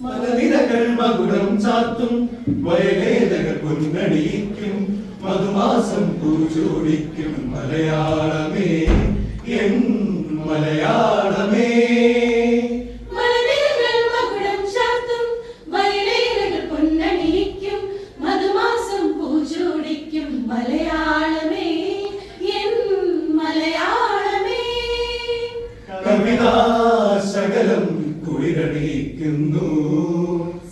മലനിരകൾ മകുടം ചാത്തും വയലേലകൾ പൊന്നണിയിക്കും മധുമാസം പൂച്ചോടിക്കും മലയാളമേ N മലയാളമേ. മലയാളമേ N മലയാളമേ. കവിതാ കുളിരണിയിക്കുന്നു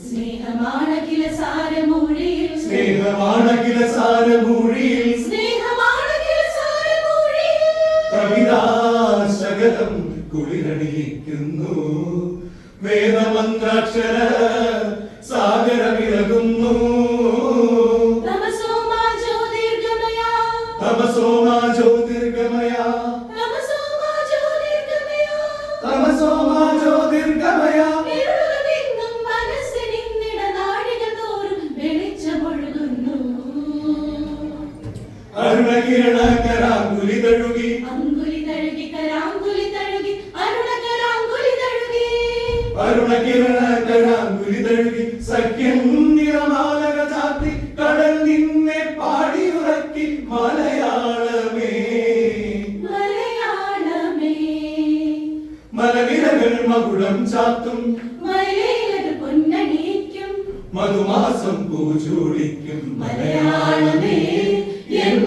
സ്നേഹമാണഖില സാരമൂഴിയിൽ സ്നേഹമാണകില സാരമൂഴിയിൽ കുളിരണിയിക്കുന്നു. വേദമന്ത്രാക്ഷര സാഗരമിളകുന്നു തമസോമാ ജ്യോതിർഗമയ. തപസോമാ ജ്യോതിർഗമയ. അരുണകിരണ കരാങ്കുലി തഴുകി സഖ്യം നിറമാലക ചാത്തി കടൽ നിന്നെ പാടിയുറക്കി മലയാളമേ. മലയാളമേ. മലനിരകൾ മകുടം ചാത്തും മധുമാസം പൂചൂടിക്കും മലയാളമേ എൻ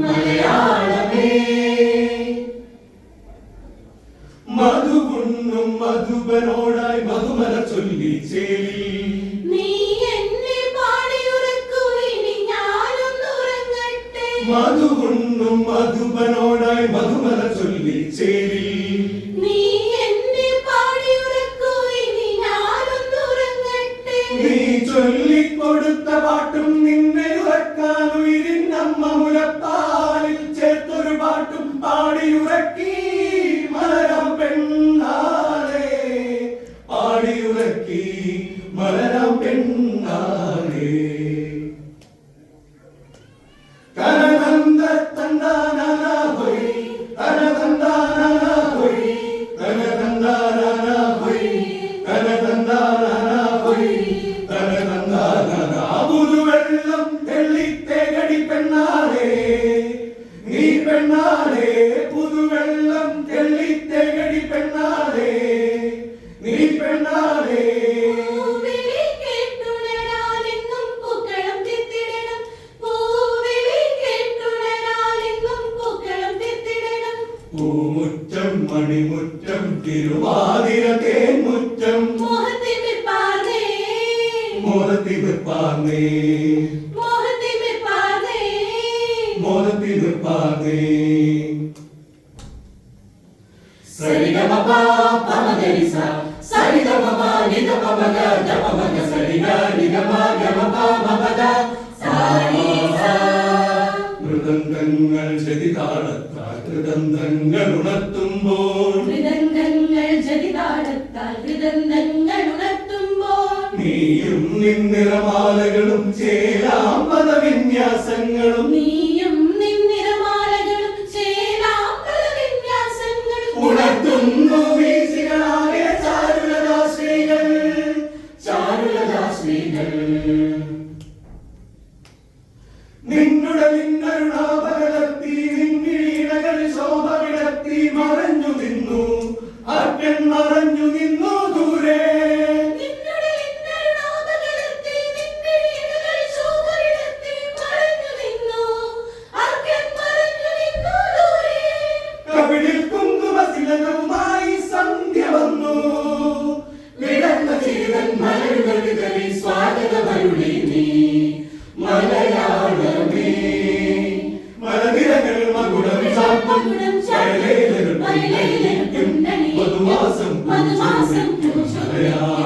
മലയാളമേ. മധുകുണ്ണും മധുമല ചൊല്ലി ചേലി. മധുകുണ്ണും മധുബനോടായി മധുമല ചൊല്ലി ചേലി. നീ ചൊല്ലിക്കൊടുത്ത പാട്ടും നിന്നെ ഉറക്കാൻ ഉയിരിന്നമ്മ മുലപ്പാലിൽ ചേർത്തൊരു പാട്ടും പാടിയുറക്കി പൂമുറ്റം മണിമുറ്റം തിരുവാതിര തേൻമുറ്റം. മോഹത്തിമിർപ്പാർന്നേ, മോദത്തിമിർപ്പാർന്നേ മോഹത്തിമിർപ്പാർന്നേ. മോദത്തിമിർപ്പാർന്നേ സരിഗമപ പമഗരിസ, സരിഗമപ മൃദംഗങ്ങൾ ചെതിതാളത്താൽ കൃതന്തങ്ങൾ ഉണർത്തുമ്പോൾ മൃദംഗങ്ങൾ ജതിതാളത്താൽ മൃദംഗങ്ങൾ ഉണർത്തുമ്പോൾ നീയും നിന്നിറമാലകളും ചേരാമ്പത വിന്യാസങ്ങളും നിന്നുടെ നിന്നരുണാപകലത്തി ശോഭവിടത്തി ശോഭ വിടത്തി മറഞ്ഞു നിന്നു. അറ്റൻ മറഞ്ഞു Hallelujah.